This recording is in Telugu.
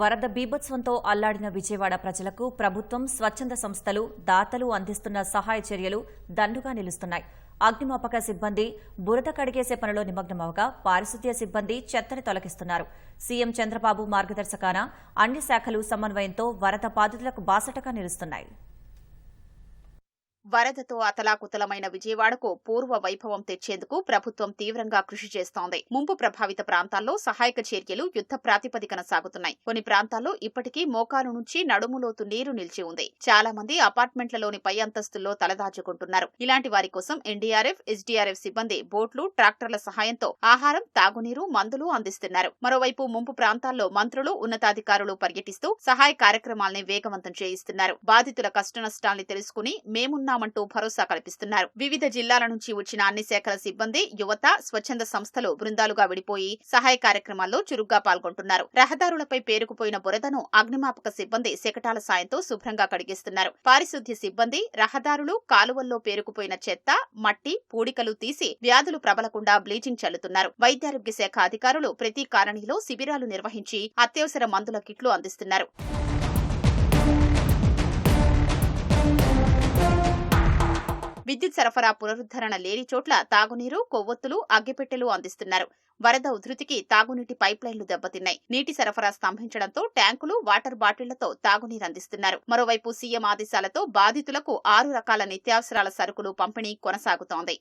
వరద బీభత్సంతో అల్లాడిన విజయవాడ ప్రజలకు ప్రభుత్వం స్వచ్ఛంద సంస్థలు దాతలు అందిస్తున్న సహాయ చర్యలు దండుగా నిలుస్తున్నాయి. అగ్నిమాపక సిబ్బంది బురద కడిగేసే పనిలో నిమగ్నమవగా పారిశుద్ధ్య సిబ్బంది చెత్తని తొలగిస్తున్నారు. సీఎం చంద్రబాబు మార్గదర్శకాన అన్ని శాఖలు సమన్వయంతో వరద బాధితులకు బాసటగా నిలుస్తున్నాయి. వరదతో అతలాకుతలమైన విజయవాడకు పూర్వ వైభవం తెచ్చేందుకు ప్రభుత్వం తీవ్రంగా కృషి చేస్తోంది. ముంపు ప్రభావిత ప్రాంతాల్లో సహాయక చర్యలు యుద్ధ ప్రాతిపదికన సాగుతున్నాయి. కొన్ని ప్రాంతాల్లో ఇప్పటికీ మోకాలు నుంచి నడుములోతు నీరు నిలిచి ఉంది. చాలా మంది అపార్ట్మెంట్లలోని పై అంతస్తుల్లో తలదాచుకుంటున్నారు. ఇలాంటి వారి కోసం ఎన్డీఆర్ఎఫ్ ఎస్డీఆర్ఎఫ్ సిబ్బంది బోట్లు ట్రాక్టర్ల సహాయంతో ఆహారం తాగునీరు మందులు అందిస్తున్నారు. మరోవైపు ముంపు ప్రాంతాల్లో మంత్రులు ఉన్నతాధికారులు పర్యటిస్తూ సహాయ కార్యక్రమాల్ని వేగవంతం చేయిస్తున్నారు. బాధితుల కష్టనష్టాల్ని తెలుసుకుని చేస్తున్నామంటూ భరోసా కల్పిస్తున్నారు. వివిధ జిల్లాల నుంచి వచ్చిన అన్ని శాఖల సిబ్బంది యువత స్వచ్ఛంద సంస్థలు బృందాలుగా విడిపోయి సహాయ కార్యక్రమాల్లో చురుగ్గా పాల్గొంటున్నారు. రహదారులపై పేరుకుపోయిన బురదను అగ్నిమాపక సిబ్బంది శకటాల సాయంతో శుభ్రంగా కడిగిస్తున్నారు. పారిశుద్ధ్య సిబ్బంది రహదారులు కాలువల్లో పేరుకుపోయిన చెత్త మట్టి పూడికలు తీసి వ్యాధులు ప్రబలకుండా బ్లీచింగ్ చల్లుతున్నారు. వైద్యారోగ్య శాఖ అధికారులు ప్రతి కాలనీలో శిబిరాలు నిర్వహించి అత్యవసర మందుల కిట్లు అందిస్తున్నారు. విద్యుత్ సరఫరా పునరుద్ధరణ లేని చోట్ల తాగునీరు కొవ్వొత్తులు అగ్గిపెట్టెలు అందిస్తున్నారు. వరద ఉధృతికి తాగునీటి పైప్లైన్లు దెబ్బతిన్నాయి. నీటి సరఫరా స్తంభించడంతో ట్యాంకులు వాటర్ బాటిళ్ళతో తాగునీరు అందిస్తున్నారు. మరోవైపు సీఎం ఆదేశాలతో బాధితులకు ఆరు రకాల నిత్యావసరాల సరుకులు పంపిణీ కొనసాగుతోంది.